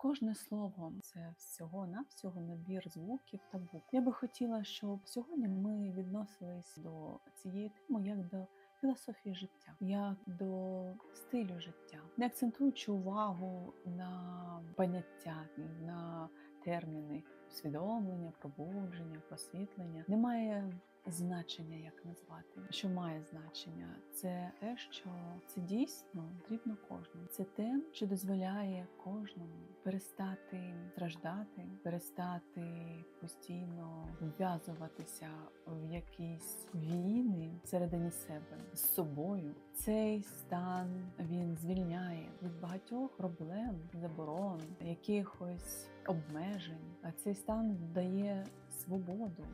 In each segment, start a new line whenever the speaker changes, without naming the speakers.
Кожне слово це всього навсього набір звуків та букв. Я би хотіла, щоб сьогодні ми відносились до цієї теми як до філософії життя, як до стилю життя, не акцентуючи увагу на поняття, на терміни усвідомлення, пробудження, просвітлення. Немає значення, як назвати. Що має значення? Це те, що це дійсно потрібно кожному. Це те, що дозволяє кожному перестати страждати, перестати постійно вв'язуватися в якісь війни всередині себе з собою. Цей стан він звільняє від багатьох проблем, заборон, якихось обмежень. А цей стан дає свободу.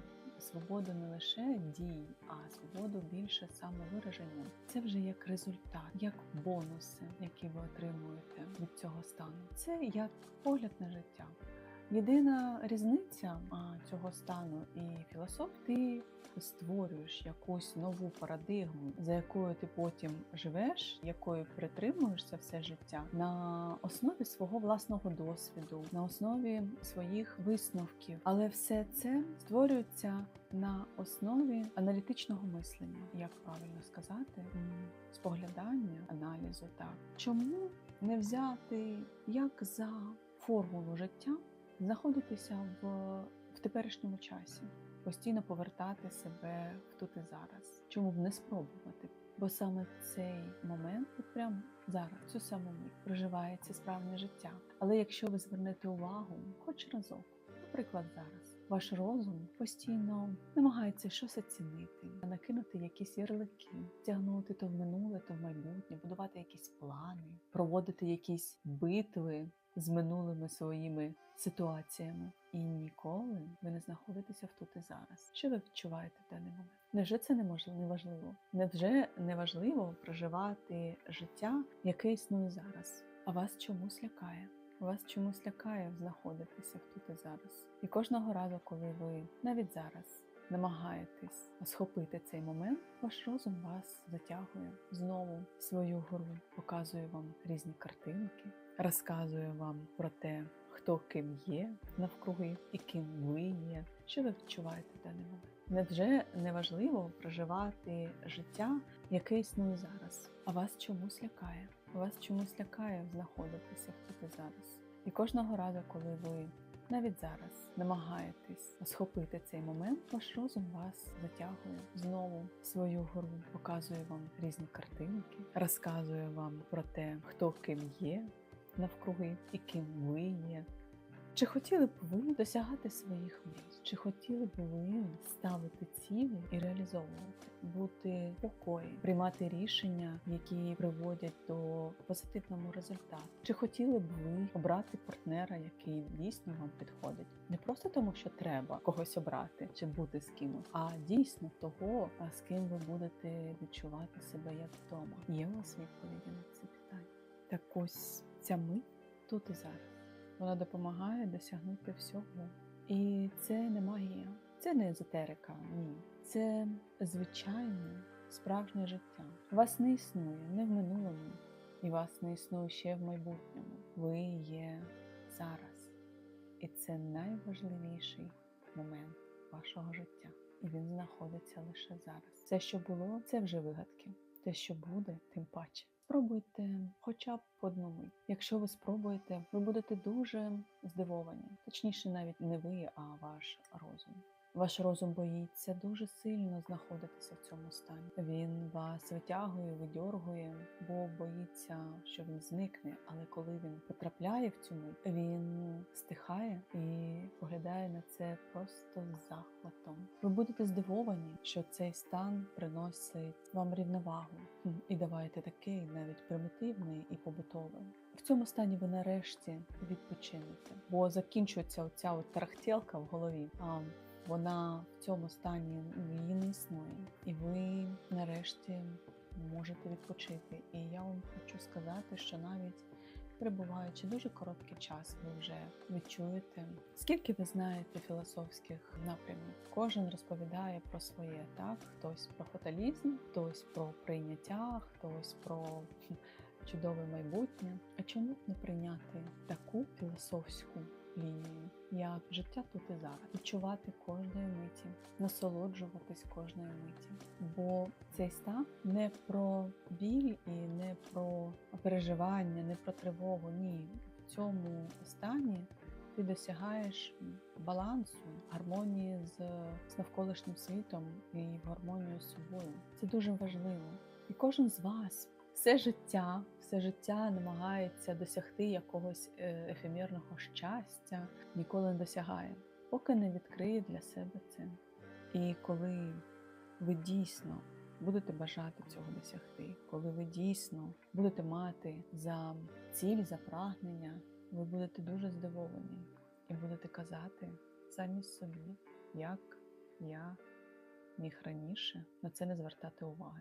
Свободу не лише дій, а свободу більше самовираження. Це вже як результат, як бонуси, які ви отримуєте від цього стану. Це як погляд на життя. Єдина різниця цього стану і філософ, ти створюєш якусь нову парадигму, за якою ти потім живеш, якою притримуєшся все життя на основі свого власного досвіду, на основі своїх висновків. Але все це створюється на основі аналітичного мислення, як правильно сказати, споглядання, аналізу. Так чому не взяти як за формулу життя? Знаходитися в, в теперішньому часі, постійно повертати себе в тут і зараз. Чому б не спробувати? Бо саме в цей момент, от прямо зараз, цю саму мить, проживається справжнє життя. Але якщо ви звернете увагу, хоч разок, наприклад, зараз. Ваш розум постійно намагається щось оцінити, накинути якісь ярлики, тягнути то в минуле, то в майбутнє, будувати якісь плани, проводити якісь битви з минулими своїми ситуаціями. І ніколи ви не знаходитеся в тут і зараз. Що ви відчуваєте в даний момент? Невже це неможливо неважливо? Невже неважливо проживати життя, яке існує зараз? А вас чомусь лякає? Вас чомусь лякає знаходитися в тут і зараз. І кожного разу, коли ви навіть зараз намагаєтесь схопити цей момент, ваш розум вас затягує знову в свою гру, показує вам різні картинки, розказує вам про те, хто ким є навкруги і ким ви є. Що ви відчуваєте в даний момент? Невже неважливо проживати життя, яке існує зараз, а вас чомусь лякає? Вас чомусь лякає знаходитися тут і зараз. І кожного разу, коли ви навіть зараз намагаєтесь схопити цей момент, ваш розум вас затягує знову в свою гру, показує вам різні картинки, розказує вам про те, хто ким є навкруги і ким ви є. Чи хотіли б ви досягати своїх мрій? Чи хотіли б ви ставити цілі і реалізовувати, бути покої, приймати рішення, які приводять до позитивного результату? Чи хотіли б ви обрати партнера, який дійсно вам підходить? Не просто тому, що треба когось обрати чи бути з кимось, а дійсно того, з ким ви будете відчувати себе як вдома? Є у вас відповіді на це питання? Так ось ця мить тут і зараз. Вона допомагає досягнути всього. І це не магія, це не езотерика, ні. Це звичайне справжнє життя. Вас не існує не в минулому, і вас не існує ще в майбутньому. Ви є зараз. І це найважливіший момент вашого життя. І він знаходиться лише зараз. Все, що було, це вже вигадки. Те, що буде, тим паче. Спробуйте хоча б одну мить. Якщо ви спробуєте, ви будете дуже здивовані. Точніше, навіть не ви, а ваш розум. Ваш розум боїться дуже сильно знаходитися в цьому стані. Він вас витягує, видьоргує, бо боїться, що він зникне. Але коли він потрапляє в цю мить, він стихає і поглядає на це просто з захватом. Ви будете здивовані, що цей стан приносить вам рівновагу і давайте такий, навіть примітивний і побутовий. В цьому стані ви нарешті відпочинете, бо закінчується оця от тарахтілка в голові. А вона в цьому стані її не існує, і ви нарешті можете відпочити. І я вам хочу сказати, що навіть перебуваючи дуже короткий час, ви вже відчуєте, скільки ви знаєте філософських напрямів. Кожен розповідає про своє, так хтось про фаталізм, хтось про прийняття, хтось про чудове майбутнє. А чому б не прийняти таку філософську лінію, як життя тут і зараз, відчувати кожної миті, насолоджуватись кожної миті. Бо цей стан не про біль і не про переживання, не про тривогу. Ні, в цьому стані ти досягаєш балансу, гармонії з, з навколишнім світом і гармонію з собою. Це дуже важливо. І кожен з вас все життя, все життя намагається досягти якогось е, ефемерного щастя, ніколи не досягає, поки не відкриє для себе це. І коли ви дійсно будете бажати цього досягти, коли ви дійсно будете мати за ціль, за прагнення, ви будете дуже здивовані і будете казати самі собі, як я міг раніше на це не звертати уваги.